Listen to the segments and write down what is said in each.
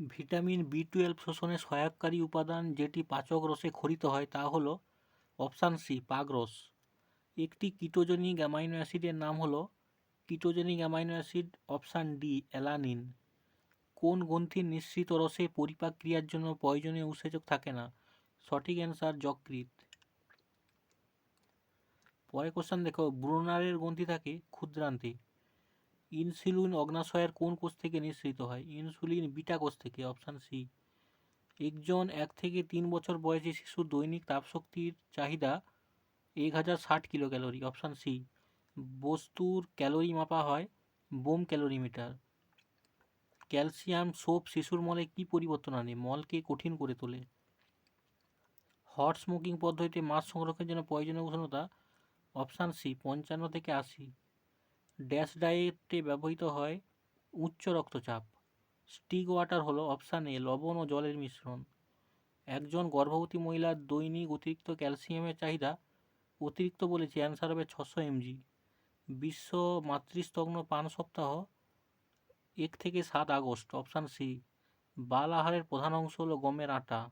Vitamin B twelve শোষণে সহায়ককারী উপাদান যেটি পাচক রসে ক্ষরিত হয় তা হল অপশান সি পাগরস একটি কিটোজনিক অ্যামাইনো অ্যাসিডের নাম হল ketogenic amino acid option D, alanine. কোন গ্রন্থির নিঃসৃত রসে পরিপাক ক্রিয়ার জন্য প্রয়োজনীয় উৎসেচক থাকে না? সঠিক অ্যান্সার যকৃত পরে কোশ্চেন দেখো, ব্রুনারের গ্রন্থি থাকে ক্ষুদ্রান্তে। ইনসুলিন অগ্নাশয়ের কোন কোষ থেকে নিঃসৃত হয়? ইনসুলিন বিটা কোষ থেকে, অপশান সি। একজন এক থেকে তিন বছর বয়সী শিশুর দৈনিক তাপশক্তির চাহিদা এক হাজার ষাট কিলো ক্যালোরি অপশান সি। বস্তুর ক্যালোরি মাপা হয় বোম ক্যালোরিমিটার। ক্যালসিয়াম সোপ শিশুর মলে কী পরিবর্তন আনে? মলকে কঠিন করে তোলে। হট স্মোকিং পদ্ধতিতে মাছ সংরক্ষণের জন্য প্রয়োজনীয় উষ্ণতা, অপশান সি, পঞ্চান্ন থেকে আশি। ড্যাশ ডায়েটে ব্যবহৃত হয় উচ্চ রক্তচাপ। স্টিক ওয়াটার হলো অপশান এ লবণ ও জলের মিশ্রণ। একজন গর্ভবতী মহিলার দৈনিক অতিরিক্ত ক্যালসিয়ামের চাহিদা অতিরিক্ত বলেছি অ্যান্সার হবে ছশো এমজি। বিশ্ব মাতৃস্তগ্ন পান সপ্তাহ এক থেকে সাত আগস্ট, অপশান সি। বাল আহারের প্রধান অংশ হলো গমের আটা।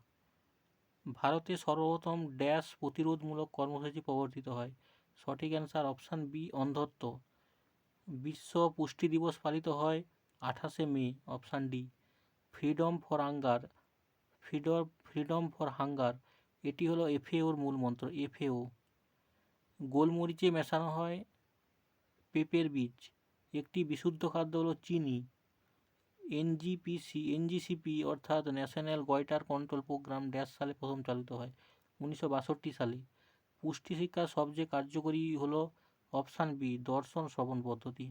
ভারতে সর্বপ্রথম ড্যাশ প্রতিরোধমূলক কর্মসূচি প্রবর্তিত হয়। সঠিক অ্যান্সার অপশান বি, অন্ধত্ব। বিশ্ব পুষ্টি দিবস পালিত হয় আঠাশে May option D freedom for hunger freedom freedom for hunger এটি হলো এফএওর মূল মন্ত্র, এফএও। গোলমরিচে মেশানো হয় পেঁপের বীজ, একটি বিশুদ্ধ খাদ্য হলো চিনি। এনজিপিসি, এনজিসিপি অর্থাৎ national goitre control programme dash সালে প্রথম চালিত হয়, উনিশশো বাষট্টি সালে। পুষ্টি শিক্ষার সবচেয়ে কার্যকরী হলো অপশান বি দর্শন শ্রবণ পদ্ধতি।